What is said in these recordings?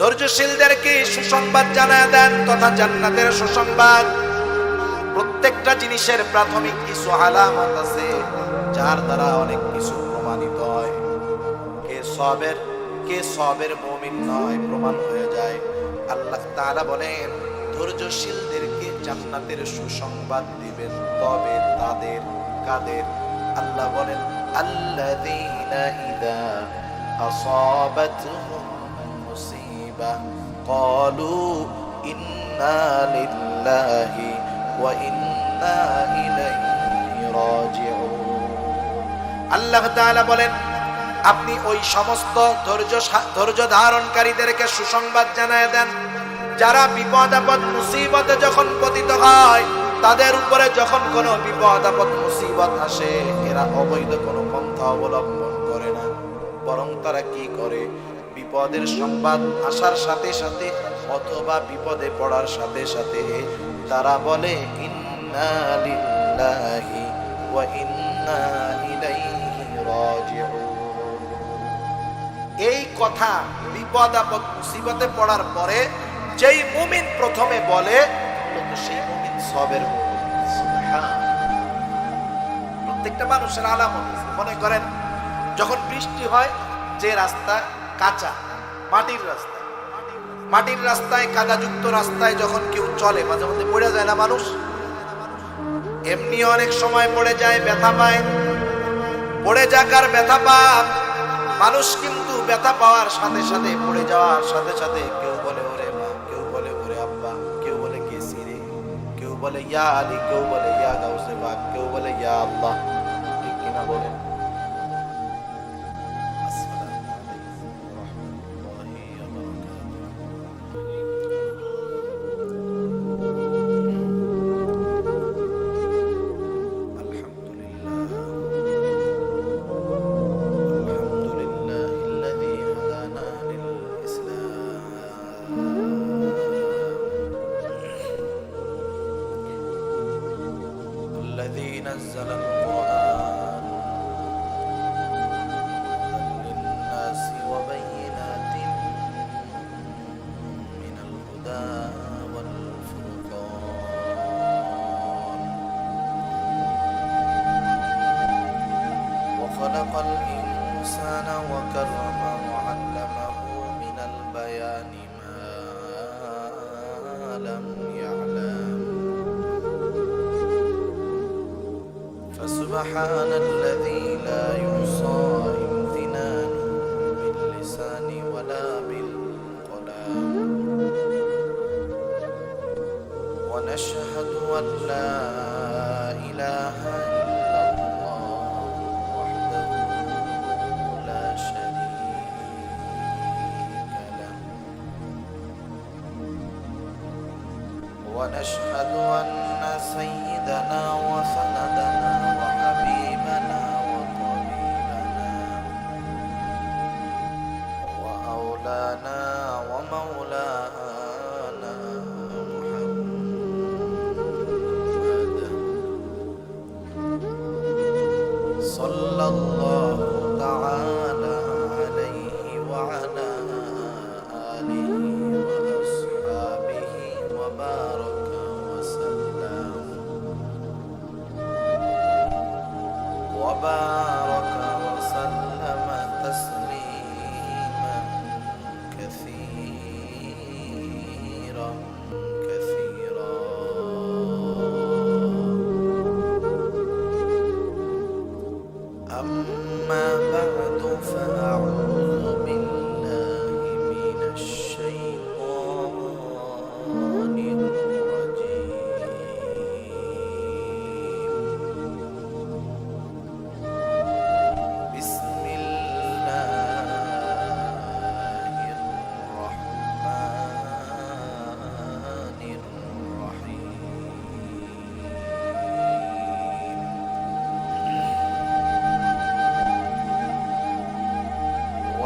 ধৈর্যশীলদেরকে সুসংবাদ জানায় দেন তথা জান্নাতের সুসংবাদ। প্রত্যেকটা জিনিসের প্রাথমিক কিছু আলামত আছে, যার দ্বারা অনেক কিছু প্রমাণিত হয়। কে সবের কে সবের মুমিন নয়, প্রমাণ হয়ে যায়। আল্লাহ তাআলা বলেন, ধৈর্যশীলদেরকে জান্নাতের সুসংবাদ দিবেন, তবে তাদের কাদের? আল্লাহ বলেন, আল্লাযীনা ইযা আসাবাতহুম ওয়া ইন্না ইলাইহি রাজিউন আল্লাহ তাআলা বলেন, আপনি ওই সমস্ত ধৈর্য ধৈর্য ধারণকারীদেরকে সুসংবাদ জানায় দেন, যারা বিপদ, আপদ, মুসিবতে যখন পতিত হয়, তাদের উপরে যখন কোনো বিপদ, আপদ, মুসিবত আসে, এরা অবৈধ কোনো পন্থা অবলম্বন করে না। বরং তারা কি করে? বিপদের সংবাদ আসার সাথে সাথে অথবা বিপদে পড়ার সাথে সাথে তারা বলে, ইন্না এই কথা বিপদ, আপদ, মুসিবতে পড়ার পরে যেই মুমিন প্রথমে বলে সেই মুমিন সবের। প্রত্যেকটা মানুষের আলামত আছে। মনে করেন, যখন বৃষ্টি হয়, যে রাস্তা কাঁচা, মাটির রাস্তা মাটির রাস্তায়, কাদাযুক্ত রাস্তায় যখন কেউ চলে, মাঝে মধ্যে পড়ে যায় না মানুষ? এমনি অনেক সময় পড়ে যায়, ব্যথা পায়। পড়ে যাকার ব্যথা পান মানুষ কিন্তু ব্যথা পাওয়ার সাথে সাথে, পড়ে যাওয়ার সাথে সাথে কেউ বলে, ওরে মা, কেউ বলে, ওরে আব্বা, কেউ বলে, কে সিরে? কেউ বলে, ইয়া আলী কেউ বলে, ইয়া গাউসে পাক কেউ বলে, ইয়া আল্লাহ ঠিক কিনা বলেন? فسبحان الذي لا يحصى امتنانه باللسان ولا بالقلم. ونشهد أن لا إله إلا الله وحده لا شريك له. ونشهد أن سيدنا وسندنا وأولانا ومولانا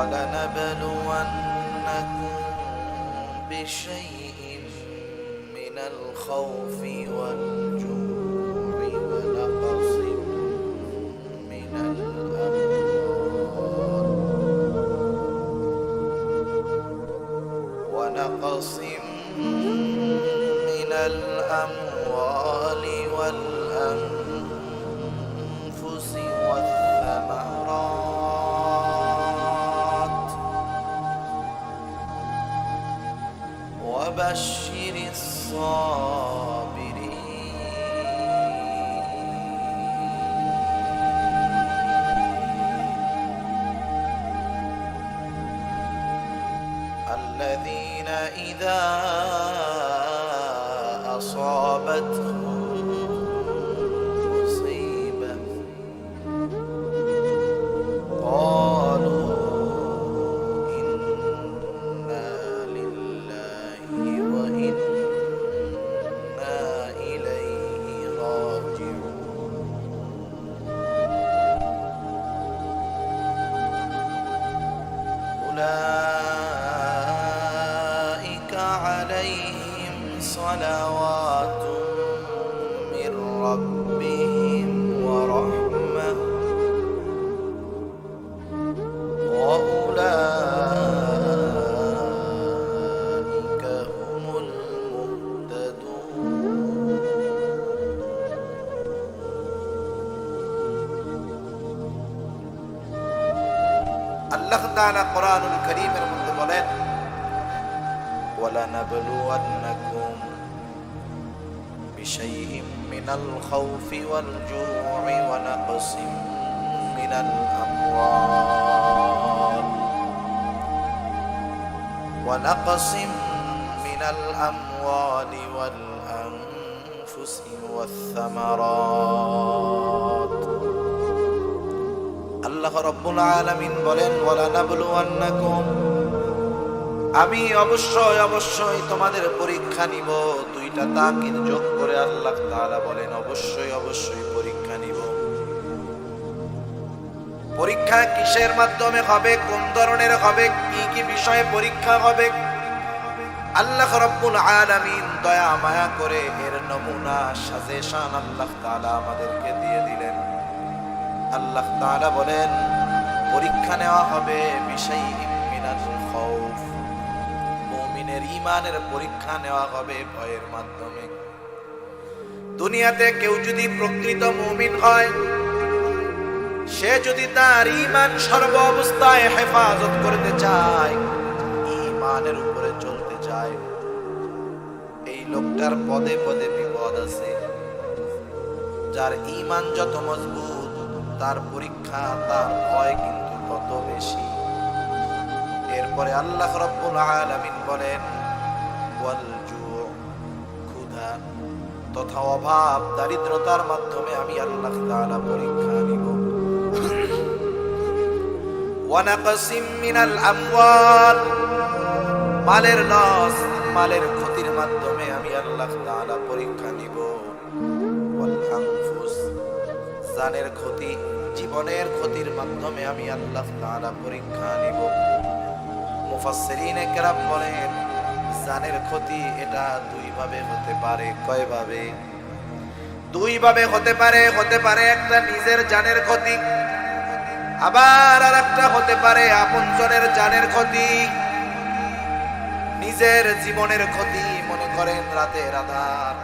ولنبلونكم بشيء من الخوف والجوع ونقص من الأموال. ونقص من الأموال والأنفس. الصابرين. الذين إذا أولئك عليهم صلوات তাআলা কোরআনুল কারীমের মধ্যে বলেন ওয়ালা নাবলুওয়ান্নাকুম বিশাইইম মিনাল খাউফি ওয়াল জুউই ওয়া নাকসিম মিনাল আমওয়াল ওয়া নাকসিম মিনাল আমওয়ালি ওয়াল আনফুসি ওয়াস সামারাত আল্লাহ রব্বুল আলামিন বলেন ওয়ালা নাবলুয়ান্নাকুম আমি অবশ্যই অবশ্যই তোমাদের পরীক্ষা নিব। দুইটা তাকিদ যোগ করে আল্লাহ তাআলা বলেন, অবশ্যই অবশ্যই পরীক্ষা নিব। পরীক্ষা কিসের মাধ্যমে হবে? কোন ধরনের হবে? কি কি বিষয়ে পরীক্ষা হবে? আল্লাহ রব্বুল আলামিন দয়া মায়া করে এর নমুনা, সাজেশন আল্লাহ তাআলা আমাদেরকে দিয়ে দিলেন। আল্লাহ তাআলা বলেন, পরীক্ষা নেওয়া হবে মুমিনের ঈমানের পরীক্ষা নেওয়া হবে ভয়ের মাধ্যমে। দুনিয়াতে কেউ যদি প্রকৃত মুমিন হয়, সে যদি তার ঈমান সর্ব অবস্থায় হেফাজত করতে চায়, ঈমানের উপরে চলতে চায়। এই লোকটার পদে পদে বিপদ আছে। যার ঈমান যত মজবুত তার পরীক্ষা, তার ভয় কিন্তু তত বেশি। এরপরে আল্লাহ রব্বুল আলামিন বলেন, ওয়াল ক্ষুধা তথা অভাব, দারিদ্রতার মাধ্যমে আমি আল্লাহ তাআলা পরীক্ষা নিব। ওয়ানাকসিম মিনাল আমওয়াল, মালের লস, মালের ক্ষতির মাধ্যমে আমি আল্লাহ তাআলা পরীক্ষা নিব। জানের ক্ষতি, জীবনের ক্ষতির মাধ্যমে আমি আল্লাহ তাআলা পরীক্ষা নিব। মুফাসসিরিনে কেরাম বলেন, জানের ক্ষতি এটা দুই ভাবে হতে পারে। কয় ভাবে দুই ভাবে হতে পারে হতে পারে একটা নিজের জানের ক্ষতি, আবার আর একটা হতে পারে আপনজনের জানের ক্ষতি। নিজের জীবনের ক্ষতি, মনে করেন রাতে রাধার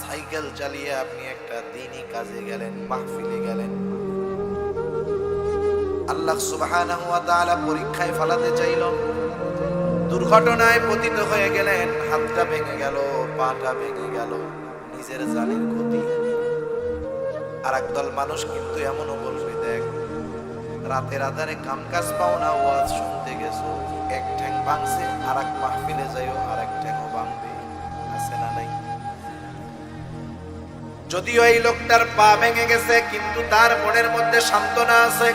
সাইকেল চালিয়ে আপনি একটা দিনই কাজে গেলেন, মাহফিলে গেলেন। আল্লাহ তাআলা পরীক্ষায় ফলাতে চাইল। দুর্ঘটনায় পতিত হয়ে গেলেন, হাতটা ভেঙে গেল, পাটা ভেঙে গেল, নিজের জানের ক্ষতি। আর একদল মানুষ কিন্তু এমনও বলবে, দেখ, রাতের আধারে কাম কাজ পাও না ওয়াজ শুনতে গেছো, এক ঠ্যাং ভাঙছে আর এক মাহফিলে যাইও আর এক ঠ্যাংও ভাঙবে। আছে না নাই? যদিও এই লোকটার পা ভেঙে গেছে, কিন্তু তার মনের মধ্যে সান্ত্বনা আছে।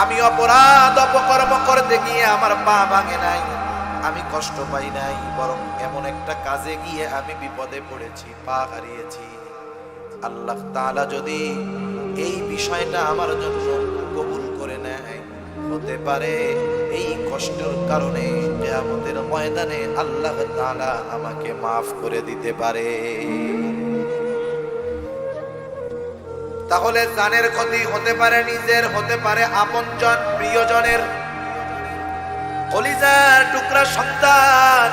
আমি অপরাধ অপকর্ম করতে গিয়ে আমার পা ভাঙে নাই। আমি কষ্ট পাই নাই, বরং এমন একটা কাজে গিয়ে আমি বিপদে পড়েছি, পা হারিয়েছি। আল্লাহ তাআলা যদি এই বিষয়টা আমার জন্য কবুল করে নেয়, হতে পারে এই কষ্টের কারণে কিয়ামতের ময়দানে আল্লাহ তাআলা আমাকে মাফ করে দিতে পারে। তাহলে জানের ক্ষতি হতে পারে নিজের হতে পারে আপনজন প্রিয়জনের। কলিজার টুকরা সন্তান